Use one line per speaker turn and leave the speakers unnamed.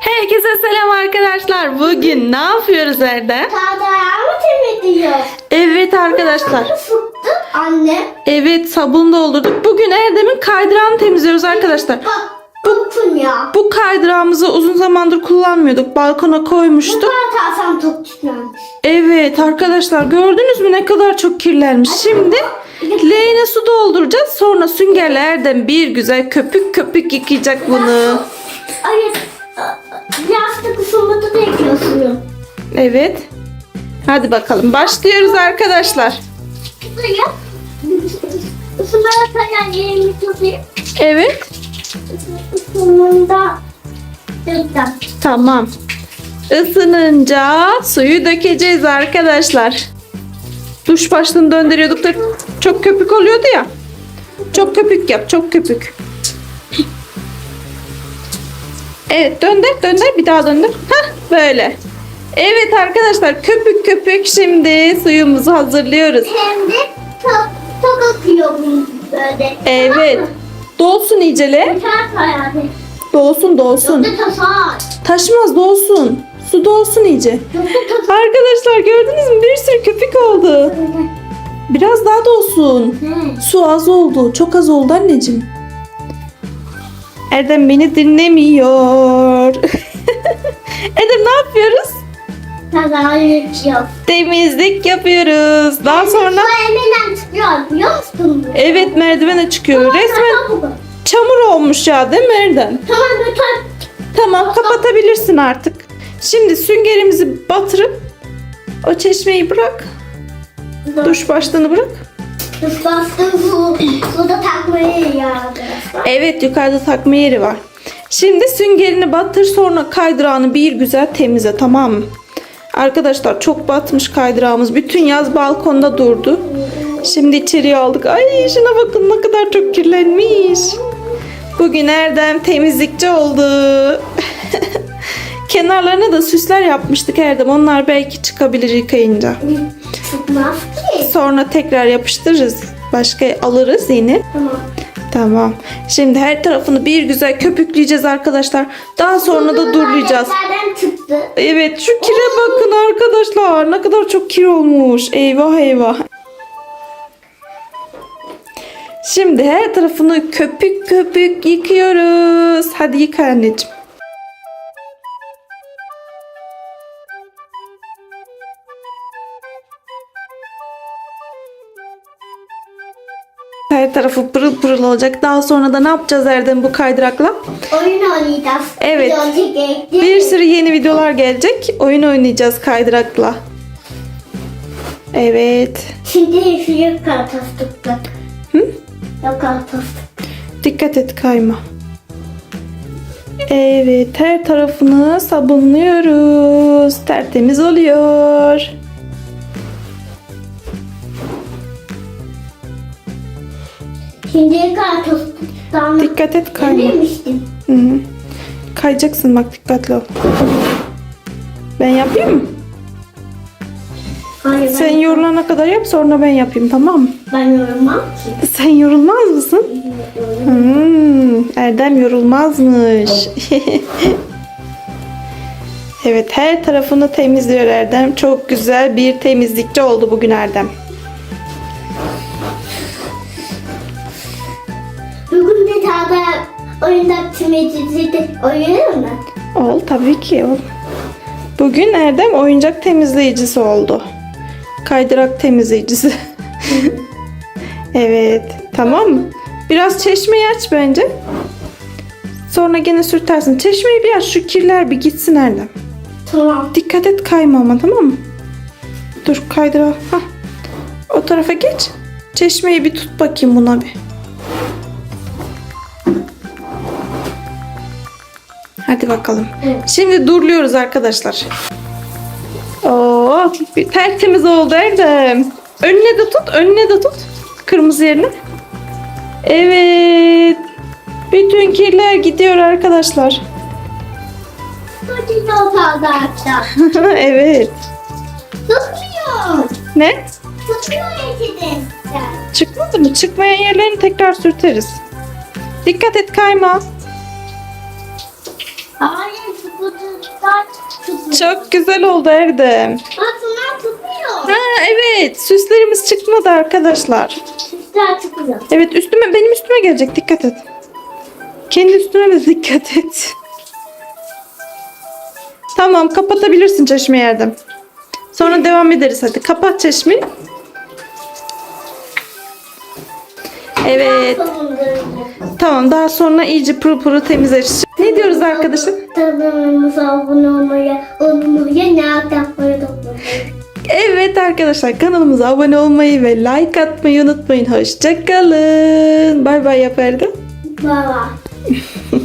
Herkese selam arkadaşlar. Bugün ne yapıyoruz Erdem?
Tadayağımı temizliyor.
Evet arkadaşlar.
Sıktı anne.
Evet sabun doldurduk. Bugün Erdem'in kaydırağını temizliyoruz arkadaşlar.
Bak dokun ya.
Bu kaydırağımızı uzun zamandır kullanmıyorduk. Balkona
Bu
koymuştuk.
kadar tarsam çok çıkmamış.
Evet arkadaşlar gördünüz mü ne kadar çok kirlenmiş. Şimdi leğene su dolduracağız. Sonra süngerle Erdem bir güzel köpük köpük yıkayacak bunu.
Hayır.
Evet. Hadi bakalım başlıyoruz arkadaşlar.
Tutayım.
Evet.
Isınında.
Tamam. Isınınca suyu dökeceğiz arkadaşlar. Duş başlığını döndürüyorduk da çok köpük oluyordu ya. Çok köpük yap, çok köpük. Evet, döndür, döndür, bir daha döndür. Hah, böyle. Evet arkadaşlar, köpük köpük şimdi suyumuzu hazırlıyoruz.
Hem de çok, çok akıyor böyle.
Evet. Dolsun iyicele.
Ters hayatı.
Dolsun, dolsun.
Çok da tasar.
Taşmaz, dolsun. Su dolsun iyice.
Çok da tasar.
Arkadaşlar gördünüz mü? Bir sürü köpük oldu. Biraz daha da olsun.
Ne?
Su az oldu. Çok az oldu anneciğim. Erdem beni dinlemiyor. Erdem ne yapıyoruz?
Yürütüyor.
Temizlik yapıyoruz. Daha sonra
hemen çıkıyor biliyor musun?
evet merdivene çıkıyor. Resmen çamur olmuş ya değil mi Erdem?
Tamam lütfen.
Tamam kapatabilirsin artık. Şimdi süngerimizi batırıp o çeşmeyi bırak. Duş başlığını bırak.
Duş bastı su. Suda takmayı ya arkadaşlar.
Evet yukarıda takma yeri var. Şimdi süngerini batır sonra kaydırağını bir güzel temizle tamam mı? Arkadaşlar çok batmış kaydırağımız. Bütün yaz balkonda durdu. Şimdi içeriye aldık. Ay şuna bakın ne kadar çok kirlenmiş. Bugün Erdem temizlikçi oldu. Kenarlarına da süsler yapmıştık Erdem. Onlar belki çıkabilir yıkayınca.
Çıkmaz ki.
Sonra tekrar yapıştırırız. Başka alırız yine.
Tamam.
Tamam. Şimdi her tarafını bir güzel köpükleyeceğiz arkadaşlar. Daha sonra da durlayacağız.
Nereden çıktı?
Evet şu kire bakın arkadaşlar. Ne kadar çok kir olmuş. Eyvah eyvah. Şimdi her tarafını köpük köpük yıkıyoruz. Hadi yıka anneciğim. Her tarafı pırıl pırıl olacak. Daha sonra da ne yapacağız Erdem bu kaydırakla?
Oyun oynayacağız.
Evet. Bir sürü yeni videolar gelecek. Oyun oynayacağız kaydırakla. Evet.
Şimdi şu yok tuttuk.
Hı?
Yok kartof.
Dikkat et kayma. Evet her tarafını sabunluyoruz. Tertemiz oluyor.
Şimdi kartoftan
Dikkat et kayma.
demiştim.
Hı -hı. Kayacaksın bak dikkatli ol. Ben yapayım mı?
Hayır
Sen
ben,
yorulana kadar yap sonra ben yapayım tamam mı?
ben yorulmam ki.
Sen yorulmaz mısın? Hmm, Erdem yorulmazmış. evet her tarafını temizliyor Erdem. Çok güzel bir temizlikçi oldu bugün Erdem.
Oyunda timecisi oynayalım mı?
Ol tabii ki ol. Bugün Erdem oyuncak temizleyicisi oldu. Kaydırak temizleyicisi. evet tamam mı? Biraz çeşmeyi aç bence. Sonra gene sürtersin. Çeşmeyi bir aç şu kirler bir gitsin Erdem.
Tamam.
Dikkat et kayma ama tamam mı? Dur kaydıra. Hah. O tarafa geç. Çeşmeyi bir tut bakayım buna bir. Hadi bakalım.
Evet.
Şimdi durluyoruz arkadaşlar. Oo, bir tertemiz oldu Erdem. Önüne de tut, önüne de tut. Kırmızı yerine. Evet. Bütün kirler gidiyor arkadaşlar. Evet.
Tutmuyor.
Ne?
Tutmuyor etidin.
Çıkmadı mı? Çıkmayan yerlerini tekrar sürteriz. Dikkat et kayma.
Hayır.
Çok güzel oldu Erdem.
Bak bunlar tutmuyor.
Ha evet süslerimiz çıkmadı arkadaşlar.
Süsler çıkıyor.
Evet üstüme benim üstüme gelecek dikkat et. Kendi üstüne de dikkat et. Tamam kapatabilirsin çeşmeyi Erdem. Sonra devam ederiz hadi. Kapat çeşmeyi. Evet. Tamam daha sonra iyice pırıl pırıl temizleriz. Ne diyoruz arkadaşlar?
Kanalımıza abone olmayı unutmayın. Ne yapmayı.
Evet arkadaşlar kanalımıza abone olmayı ve like atmayı unutmayın. Hoşçakalın. Bay bay yap Erdem.
Bye bye.